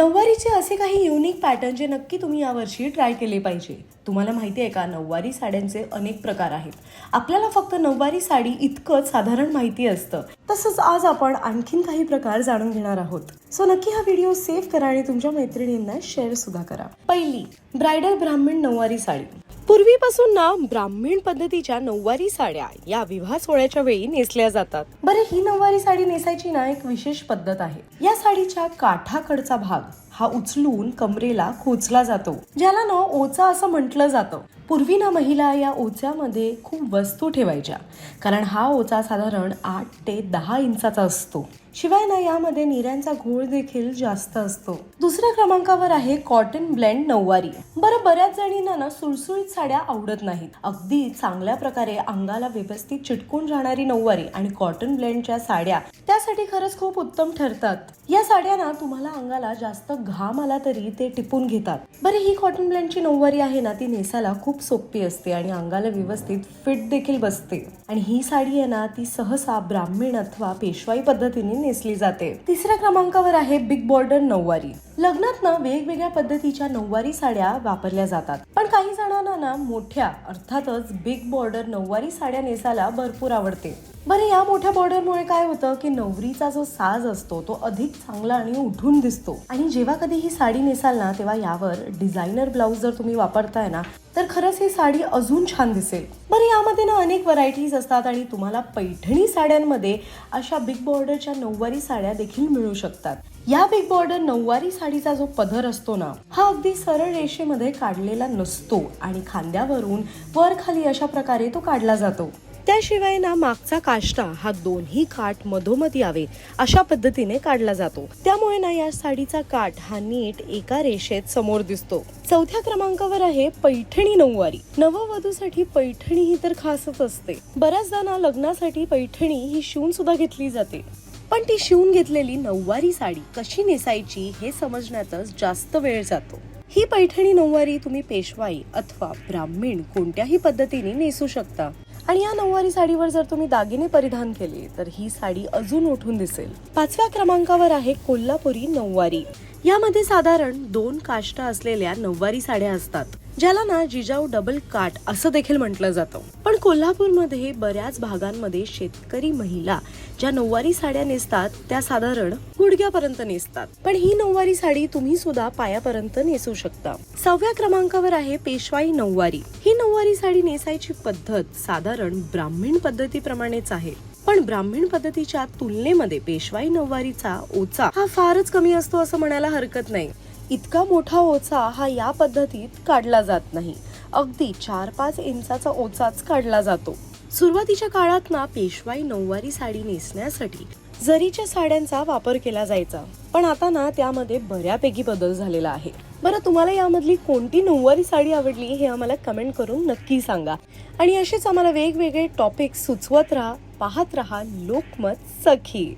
नऊवारीचे असे काही unique pattern जे नक्की तुम्ही यावर्षी ट्राय केले पाहिजे. तुम्हाला माहिती आहे का? नऊवारी साड्यांचे अनेक प्रकार आहेत. आपल्याला फक्त नऊवारी साडी इतकंच साधारण माहिती असतं. तसंच आज आपण आणखीन काही प्रकार जाणून घेणार आहोत. सो नक्की हा व्हिडिओ सेव्ह करा आणि तुमच्या मैत्रिणींना शेअर सुद्धा करा. पहिली ब्रायडल ब्राह्मण नऊवारी साडी. पूर्वीपासून ना ब्राह्मीण पद्धतीच्या नऊवारी साड्या या विवाह सोहळ्याच्या वेळी नेसल्या जातात. बरं ही नऊवारी साडी नेसायची ना एक विशेष पद्धत आहे. या साडीच्या काठाकडचा भाग हा उचलून कमरेला खोचला जातो ज्याला ना ओचा असं म्हटलं जातं. पूर्वी ना महिला या ओच्यामध्ये खूप वस्तू ठेवायच्या कारण हा ओचा साधारण आठ ते दहा इंचाचा असतो. शिवाय ना यामध्ये निऱ्यांचा घोळ देखील जास्त असतो. दुसऱ्या क्रमांकावर आहे कॉटन ब्लेंड नऊवारी. बरं बऱ्याच जणींना ना सुळसुळीत साड्या आवडत नाहीत. अगदी चांगल्या प्रकारे अंगाला व्यवस्थित चिटकून राहणारी नऊवारी आणि कॉटन ब्लेंडच्या साड्या त्यासाठी खरंच खूप उत्तम ठरतात. या साड्या ना तुम्हाला अंगाला जास्त घाम आला तरी ते टिपून घेतात. बरं ही कॉटन ब्लँडची नऊवारी आहे ना ती नेसायला खूप सोपी असते आणि अंगाला व्यवस्थित फिट देखील बसते. आणि ही साडी आहे ना ती सहसा ब्राह्मीण अथवा पेशवाई पद्धतीने नेसली जाते. तिसऱ्या क्रमांकावर आहे बिग बॉर्डर नऊवारी. लग्नात ना वेगवेगळ्या पद्धतीच्या नऊवारी साड्या वापरल्या जातात. पण काही जणांना ना मोठ्या अर्थातच बिग बॉर्डर नऊवारी साड्या नेसायला भरपूर आवडते. बरं या मोठ्या बॉर्डरमुळे काय होतं की नवरीचा जो साज असतो तो अधिक चांगला आणि उठून दिसतो. आणि जेव्हा कधी ही साडी नेसाल ना तेव्हा यावर डिझायनर ब्लाऊज जर तुम्ही वापरताय ना तर खरंच ही साडी अजून छान दिसेल. बरं यामध्ये ना अनेक व्हरायटीज असतात आणि तुम्हाला पैठणी साड्यांमध्ये अशा बिग बॉर्डरच्या नऊवारी साड्या देखील मिळू शकतात. या बिग बॉर्डर नऊवारी साडीचा जो पदर असतो ना हा अगदी सरळ रेषेमध्ये काढलेला नसतो आणि खांद्यावरून वर खाली अशा प्रकारे तो काढला जातो. त्याशिवाय ना मागचा काष्टा हा दोन्ही काठ मधोमध यावे अशा पद्धतीने काढला जातो. त्यामुळे ना या साडीचा काठ हा नीट एका रेषेत समोर दिसतो. चौथ्या क्रमांकावर आहे पैठणी नऊवारी. नववधूसाठी पैठणी ही तर खासच असते. बऱ्याचदा ना लग्नासाठी पैठणी ही शिवून सुद्धा घेतली जाते. पण ती शिवून घेतलेली नऊवारी साडी कशी नेसायची हे समजण्यातच जास्त वेळ जातो. ही पैठणी नऊवारी तुम्ही पेशवाई अथवा ब्राह्मीण कोणत्याही पद्धतीने नेसू शकता. आणि या नऊवारी साडीवर जर तुम्ही दागिने परिधान केले तर ही साडी अजून उठून दिसेल. पाचव्या क्रमांकावर आहे कोल्हापुरी नऊवारी. यामध्ये साधारण दोन काष्टा असलेल्या नऊवारी साड्या असतात ज्याला ना जिजाऊ डबल काट असं देखील म्हटलं जातं. पण कोल्हापूरमध्ये बऱ्याच भागांमध्ये शेतकरी महिला ज्या नऊवारी साड्या नेसतात त्या साधारण गुडघ्यापर्यंत नेसतात. पण ही नऊवारी साडी तुम्ही सुद्धा पायापर्यंत नेसू शकता. सहाव्या क्रमांकावर आहे पेशवाई नऊवारी. नऊवारी साडी नेसायची पद्धत साधारण ब्राह्मीण पद्धतीप्रमाणेच आहे. पण ब्राह्मीण पद्धतीच्या तुलनेमध्ये पेशवाई नऊवारीचा ओचा हा फारच कमी असतो असं म्हणायला हरकत नाही. इतका मोठा ओचा हा या पद्धतीत काढला जात नाही. अगदी चार पाच इंचाचा ओचाच काढला जातो. सुरुवातीच्या काळात ना पेशवाई नऊवारी साडी नेसण्यासाठी जरीच्या साड्यांचा वापर केला जायचा पण आता ना त्यामध्ये बऱ्यापैकी बदल झालेला आहे. बरं तुम्हाला यामधली कोणती नऊवारी साडी आवडली हे आम्हाला कमेंट करून नक्की सांगा. आणि असेच आम्हाला वेगवेगळे टॉपिक सुचवत राहा पाहत राहा लोकमत सखी.